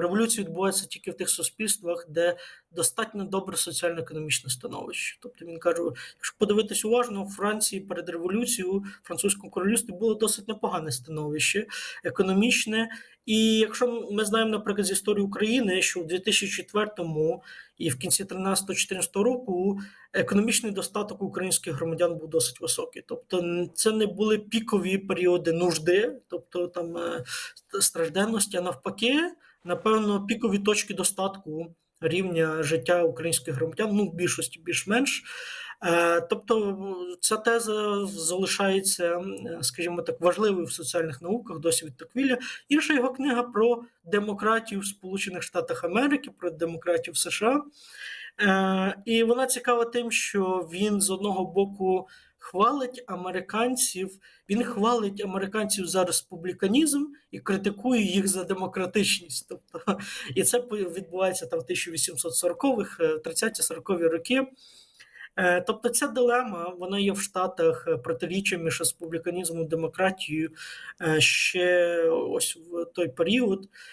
Революція відбувається тільки в тих суспільствах, де достатньо добре соціально-економічне становище. Тобто він каже, якщо подивитись уважно, у Франції перед революцією, французькому королівстві було досить непогане становище економічне. І якщо ми знаємо, наприклад, з історії України, що в 2004 і в кінці 13-14 року економічний достаток українських громадян був досить високий. Тобто, це не були пікові періоди нужди, тобто там е, стражденності, а навпаки, напевно, пікові точки достатку рівня життя українських громадян, ну в більшості більш-менш. Е, Тобто ця теза залишається, скажімо так, важливою в соціальних науках досі від Токвіля. Інша його книга про демократію в Сполучених Штатах Америки, про демократію в США. Е, І вона цікава тим, що він з одного боку хвалить американців, він хвалить американців за республіканізм і критикує їх за демократичність. Тобто, і це відбувається там в 1840-х, 30-40-ві роки. Е, Тобто ця дилема вона є в Штатах е, протиріччя між республіканізмом і демократією е, ще ось в той період.